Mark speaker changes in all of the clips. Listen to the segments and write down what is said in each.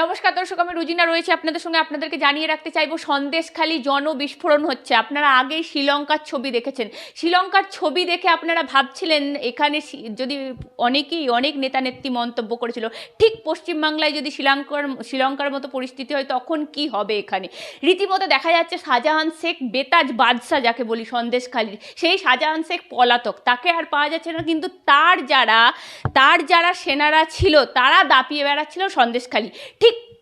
Speaker 1: নমস্কার দর্শক, আমি রুজিনা রয়েছে আপনাদের সঙ্গে। আপনাদেরকে জানিয়ে রাখতে চাইব, সন্দেশখালী জন বিস্ফোরণ হচ্ছে। আপনারা আগেই শ্রীলঙ্কার ছবি দেখেছেন। শ্রীলঙ্কার ছবি দেখে আপনারা ভাবছিলেন, এখানে যদি অনেকেই, অনেক নেতা নেত্রী মন্তব্য করেছিল, ঠিক পশ্চিমবাংলায় যদি শ্রীলঙ্কার শ্রীলঙ্কার মতো পরিস্থিতি হয়, তখন কি হবে এখানে? রীতিমতো দেখা যাচ্ছে শাহজাহান শেখ বেতাজ বাদশাহ, যাকে বলি সন্দেশখালীর, সেই শাহজাহান শেখ পলাতক। তাকে আর পাওয়া যাচ্ছে না, কিন্তু তার যারা তার যারা সেনারা ছিল, তারা দাপিয়ে বেড়াচ্ছিল সন্দেশখালী।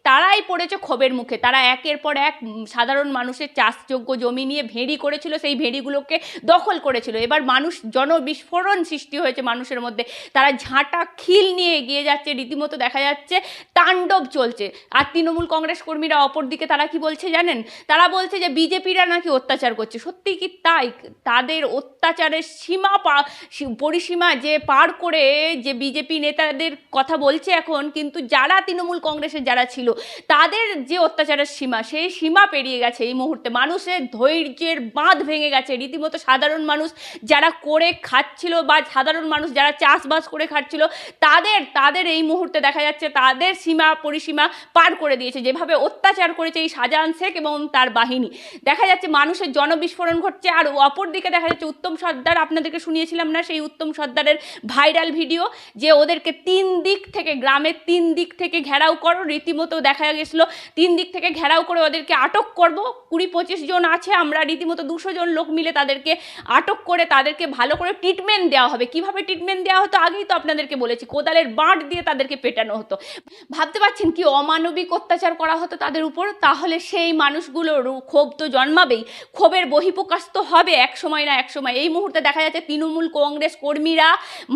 Speaker 1: তারাই পড়েছে ক্ষোভের মুখে। তারা একের পর এক সাধারণ মানুষের চাষযোগ্য জমি নিয়ে ভেড়ি করেছিল, সেই ভেড়িগুলোকে দখল করেছিল। এবার মানুষ জনবিস্ফোরণ সৃষ্টি হয়েছে মানুষের মধ্যে। তারা ঝাঁটা খিল নিয়ে এগিয়ে যাচ্ছে, রীতিমতো দেখা যাচ্ছে তাণ্ডব চলছে। আর তৃণমূল কংগ্রেস কর্মীরা অপরদিকে তারা কি বলছে জানেন? তারা বলছে যে বিজেপিরা নাকি অত্যাচার করছে। সত্যি কি তাই? তাদের অত্যাচারের সীমা পরিসীমা যে পার করে যে বিজেপি নেতাদের কথা বলছে এখন, কিন্তু যারা তৃণমূল কংগ্রেসের যারা ছিল তাদের যে অত্যাচারের সীমা, সেই সীমা পেরিয়ে গেছে এই মুহূর্তে। মানুষের ধৈর্যের বাঁধ ভেঙে গেছে। রীতিমতো সাধারণ মানুষ যারা করে খাচ্ছিল বা সাধারণ মানুষ যারা চাষবাস করে খাচ্ছিল, তাদের তাদের এই মুহূর্তে দেখা যাচ্ছে তাদের সীমা, পরিসীমা পার করে দিয়েছে। যেভাবে অত্যাচার করেছে এই শাহজাহান শেখ এবং তার বাহিনী। দেখা যাচ্ছে মানুষের জনবিস্ফোরণ ঘটছে। আর অপরদিকে দেখা যাচ্ছে উত্তম সর্দার, আপনাদেরকে শুনিয়েছিলাম না সেই উত্তম সর্দারের ভাইরাল ভিডিও, যে ওদেরকে তিন দিক থেকে, গ্রামের তিন দিক থেকে ঘেরাও করো, রীতিমতো দেখা গেছিল। তিন দিক থেকে ঘেরাও করে ওদেরকে আটক করব। কুড়ি পঁচিশ জন আছে, আমরা রীতিমতো দুশো জন লোক মিলে তাদেরকে আটক করে তাদেরকে ভালো করে ট্রিটমেন্ট দেওয়া হবে। কীভাবে ট্রিটমেন্ট দেওয়া হতো আগেই তো আপনাদেরকে বলেছি, কোদালের বাঁট দিয়ে তাদেরকে পেটানো হতো। ভাবতে পারছেন কি অমানবিক অত্যাচার করা হতো তাদের উপর? তাহলে সেই মানুষগুলোর ক্ষোভ তো জন্মাবেই। ক্ষোভের বহিঃপ্রকাশ তো হবে এক সময় না এক সময়। এই মুহূর্তে দেখা যাচ্ছে তৃণমূল কংগ্রেস কর্মীরা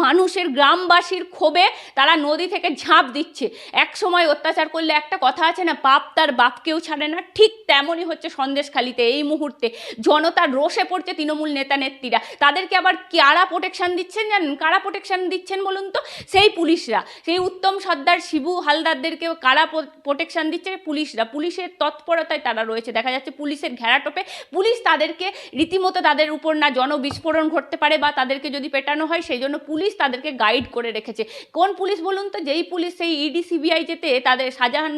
Speaker 1: মানুষের গ্রামবাসীর ক্ষোভে তারা নদী থেকে ঝাঁপ দিচ্ছে। এক সময় অত্যাচার করলে একটা কথা আছে না, পাপ তার বাপকেও ছাড়ে না, ঠিক তেমনই হচ্ছে সন্দেশখালিতে এই মুহূর্তে। জনতার রোষে পড়ছে তৃণমূল নেতা নেত্রীরা। তাদেরকে আবার কারা প্রোটেকশান দিচ্ছেন জানেন? কারা প্রোটেকশন দিচ্ছেন বলুন তো? সেই পুলিশরা। সেই উত্তম সর্দার শিবু হালদারদেরকেও কারা প্রোটেকশন দিচ্ছে? পুলিশরা। পুলিশের তৎপরতায় তারা রয়েছে। দেখা যাচ্ছে পুলিশের ঘেরাটোপে পুলিশ তাদেরকে রীতিমতো তাদের উপর না জনবিস্ফোরণ ঘটতে পারে বা তাদেরকে যদি পেটানো হয়, সেই জন্য পুলিশ তাদেরকে গাইড করে রেখেছে। কোন পুলিশ বলুন তো? যেই পুলিশ সেই ইডি সিবিআই যেতে তাদের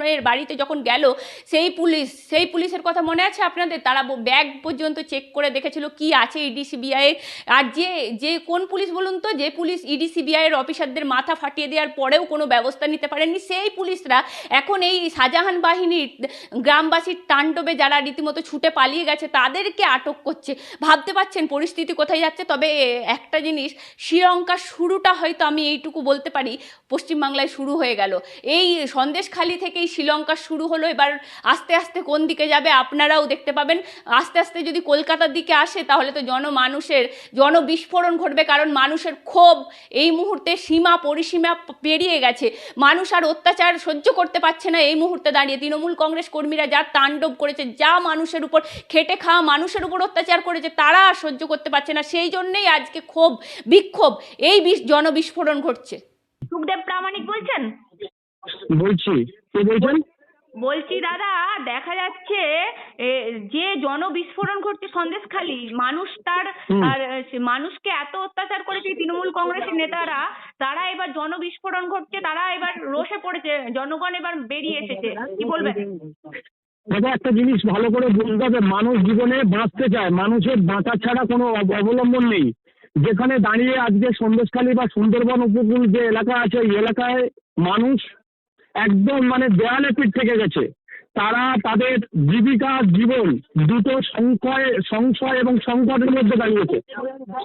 Speaker 1: শাহজাহানের বাড়িতে যখন গেল, সেই পুলিশ, সেই পুলিশের কথা মনে আছে আপনাদের? তারা ব্যাগ পর্যন্ত চেক করে দেখেছিল কি আছে ইডি সিবিআই আর যে যে কোন পুলিশ বলুন তো, যে পুলিশ ইডি সিবিআই এর অফিসারদের মাথা ফাটিয়ে দেওয়ার পরেও কোনো ব্যবস্থা নিতে পারেনি সেই পুলিশরা এখন এই শাহজাহান বাহিনীর গ্রামবাসীর তাণ্ডবে যারা রীতিমতো ছুটে পালিয়ে গেছে, তাদেরকে আটক করছে। ভাবতে পারছেন পরিস্থিতি কোথায় যাচ্ছে? তবে একটা জিনিস, শ্রীলঙ্কার শুরুটা হয়তো আমি এইটুকু বলতে পারি, পশ্চিমবাংলায় শুরু হয়ে গেল। এই সন্দেশখালি থেকেই শ্রীলঙ্কার শুরু হলো এবার আস্তে আস্তে কোন দিকে যাবে আপনারাও দেখতে পাবেন। আস্তে আস্তে যদি কলকাতার দিকে আসে তাহলে তো জনমানুষের জনবিস্ফোরণ ঘটবে কারণ মানুষের ক্ষোভ এই মুহূর্তে সীমা পরিসীমা পেরিয়ে গেছে। মানুষ আর অত্যাচার সহ্য করতে পারছে না এই মুহূর্তে দাঁড়িয়ে। তৃণমূল কংগ্রেস কর্মীরা যা তাণ্ডব করেছে যা মানুষের উপর খেটে খাওয়া মানুষের উপর অত্যাচার করেছে তারা আর সহ্য করতে পারছে না। সেই জন্যেই আজকে ক্ষোভ বিক্ষোভ এই বিষ জনবিস্ফোরণ ঘটছে।
Speaker 2: সুখদেব প্রামাণিক বলছেন?
Speaker 3: বলছি। কে বলছেন?
Speaker 2: বলছি দাদা দেখা যাচ্ছে যে জনবিস্ফোরণ ঘটছে সন্দেশখালি মানুষ তার আর মানুষকে এত অত্যাচার করেছে তৃণমূল কংগ্রেসের নেতারা তারা এবার জনবিস্ফোরণ ঘটছে তারা এবার রোষে পড়েছে জনগণ এবার বেরিয়ে এসেছে। কি বলবেন?
Speaker 3: দাদা একটা জিনিস ভালো করে বুঝতে হবে মানুষ জীবনে বাঁচতে চায় মানুষের বাঁচা ছাড়া কোনো অবলম্বন নেই। যেখানে দাঁড়িয়ে আজকে সন্দেশখালী বা সুন্দরবন উপকূল যে এলাকা আছে ওই এলাকায় মানুষ একদম মানে দেয়ালে পিঠ থেকে গেছে। তারা তাদের জীবিকা জীবন দুটো সংশয় সংশয় এবং সংকটের মধ্যে দাঁড়িয়েছে।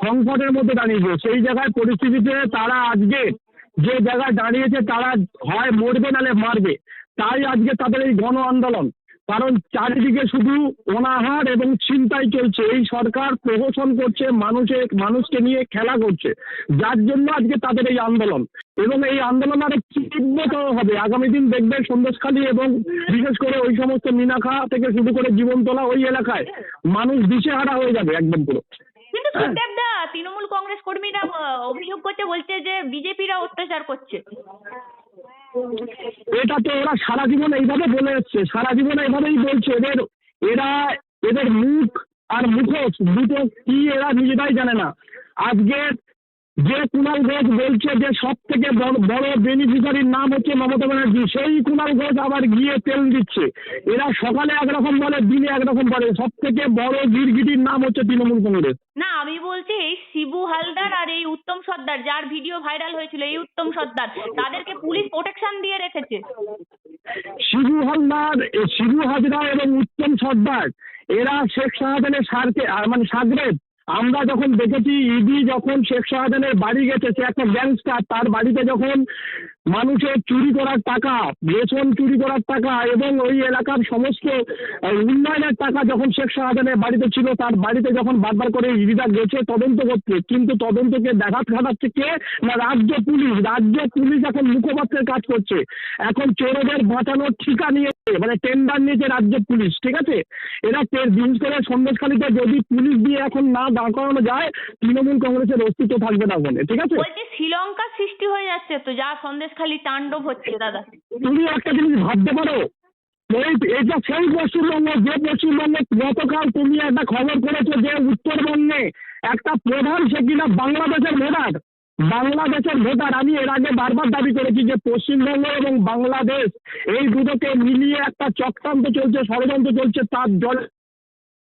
Speaker 3: সংকটের মধ্যে দাঁড়িয়েছে। সেই জায়গায় পরিস্থিতিতে তারা আজকে যে জায়গায় দাঁড়িয়েছে, তারা হয় মরবে নালে মারবে। তাই আজকে তাদের এই গণ আন্দোলন। কারণ চারিদিকে শুধু অনাহার এবং চিন্তাই চলছে। এই সরকার প্রহসন করছে মানুষের মানুষকে নিয়ে খেলা করছে। যার জন্য আজকে তাদের এই আন্দোলন। এবং এই আন্দোলন আরও তীব্রতর হবে। আগামী দিন দেখবে সন্দেশখালী এবং বিশেষ করে ওই সমস্ত মিনাখা থেকে শুরু করে জীবনতলা ওই এলাকায় মানুষ দিশেহারা হয়ে যাবে একদম পুরো।
Speaker 2: কিন্তু তৃণমূল কংগ্রেস কর্মীরা অভিযোগ করছে, বলছে যে বিজেপিরা অত্যাচার করছে।
Speaker 3: এটা তো ওরা সারা জীবন এইভাবে বলে এসছে সারা জীবন এইভাবেই বলছে, এদের, এরা, এদের মুখ আর মুখোশ দুটো কি এরা নিজেরাই জানে না। আজকে যে কুণাল ঘোষ বলছে যে সব থেকে বড় বেনিফিশিয়ারির নাম হচ্ছে মমতা ব্যানার্জি সেই কুণাল ঘোষ আবার গিয়ে তেল দিচ্ছে। এরা সকালে একরকম বলে দিনে একরকম বলে। সব থেকে বড় গিরগিটির নাম হচ্ছে তৃণমূল কংগ্রেস।
Speaker 2: না আমি বলছি এই শিবু হালদার আর এই উত্তম সর্দার যার ভিডিও ভাইরাল হয়েছিল এই উত্তম সর্দার তাদেরকে পুলিশ প্রোটেকশন দিয়ে রেখেছে।
Speaker 3: শিবু হালদার শিবু হাজরা এবং উত্তম সর্দার এরা শেখ শাহজাহানের সারকে মানে সাগরেদ আমরা যখন দেখেছি ইডি যখন শেখ শাহজাহানের বাড়ি গেছে, সে একটা গ্যাংস্টার তার বাড়িতে যখন মানুষের চুরি করার টাকা রেশন চুরি করার টাকা এবং ওই এলাকার সমস্ত উন্নয়নের টাকা যখন শেখ শাহজাহানের বাড়িতে ছিল, তার বাড়িতে যখন বারবার করে ইডিটা গেছে তদন্ত করতে, কিন্তু তদন্তকে দেখাত খাটাচ্ছে কে? না, রাজ্য পুলিশ। রাজ্য পুলিশ এখন মুখপাত্রের কাজ করছে। এখন চোরদের বাঁচানোর ঠিকা নিয়েছে মানে টেন্ডার নিয়েছে রাজ্য পুলিশ, ঠিক আছে? এরা বিশেষ করে সন্দেশখালীতে যদি পুলিশ দিয়ে এখন না দাঁড় করানো যায় তৃণমূল কংগ্রেসের অস্তিত্ব থাকবে না ওখানে ঠিক আছে?
Speaker 2: বলছি শ্রীলঙ্কার সৃষ্টি হয়ে যাচ্ছে তো যা সন্দেশখালী তাণ্ডব হচ্ছে দাদা।
Speaker 3: তুমি একটা জিনিস ভাবতে পারো এটা সেই পশ্চিমবঙ্গ যে পশ্চিমবঙ্গে গতকাল তুমি একটা খবর করেছ যে উত্তরবঙ্গে একটা প্রধান সে কিনা বাংলাদেশের ভোটার বাংলাদেশের ভোটার আমি এর আগে বারবার দাবি করেছি যে পশ্চিমবঙ্গ এবং বাংলাদেশ এই দুটোকে মিলিয়ে একটা চক্রান্ত চলছে ষড়যন্ত্র চলছে তার জল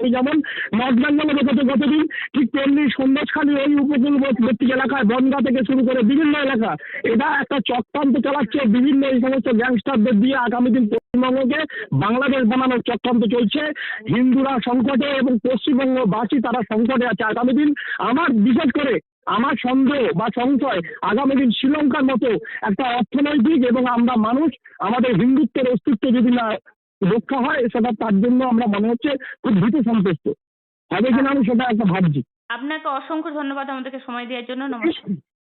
Speaker 3: এই যেমন নর্থ বেঙ্গলে দেখেছে গতদিন ঠিক তেমনি সন্দেশখালী ওই উপকূলবর্তী এলাকায় বনগা থেকে শুরু করে বিভিন্ন এলাকা এটা একটা চক্রান্ত চালাচ্ছে বিভিন্ন এই সমস্ত গ্যাংস্টারদের দিয়ে আগামী দিন পশ্চিমবঙ্গকে বাংলাদেশ বানানোর চক্রান্ত চলছে। হিন্দুরা সংকটে এবং পশ্চিমবঙ্গবাসী তারা সংকটে আছে। আগামী দিন আমার বিশেষ করে আমার সন্দেহ বা সংশয়, আগামী দিন শ্রীলঙ্কার মতো একটা অর্থনৈতিক এবং আমরা মানুষ আমাদের হিন্দুত্বের অস্তিত্ব যদি না রক্ষা হয়, সেটা তার জন্য আমরা মনে হচ্ছে খুব ভীত সন্তুষ্ট। হবে কিনা আমি সেটা একটা ভাবছি।
Speaker 2: আপনাকে অসংখ্য ধন্যবাদ আমাদেরকে সময় দেওয়ার জন্য। নমস্কার।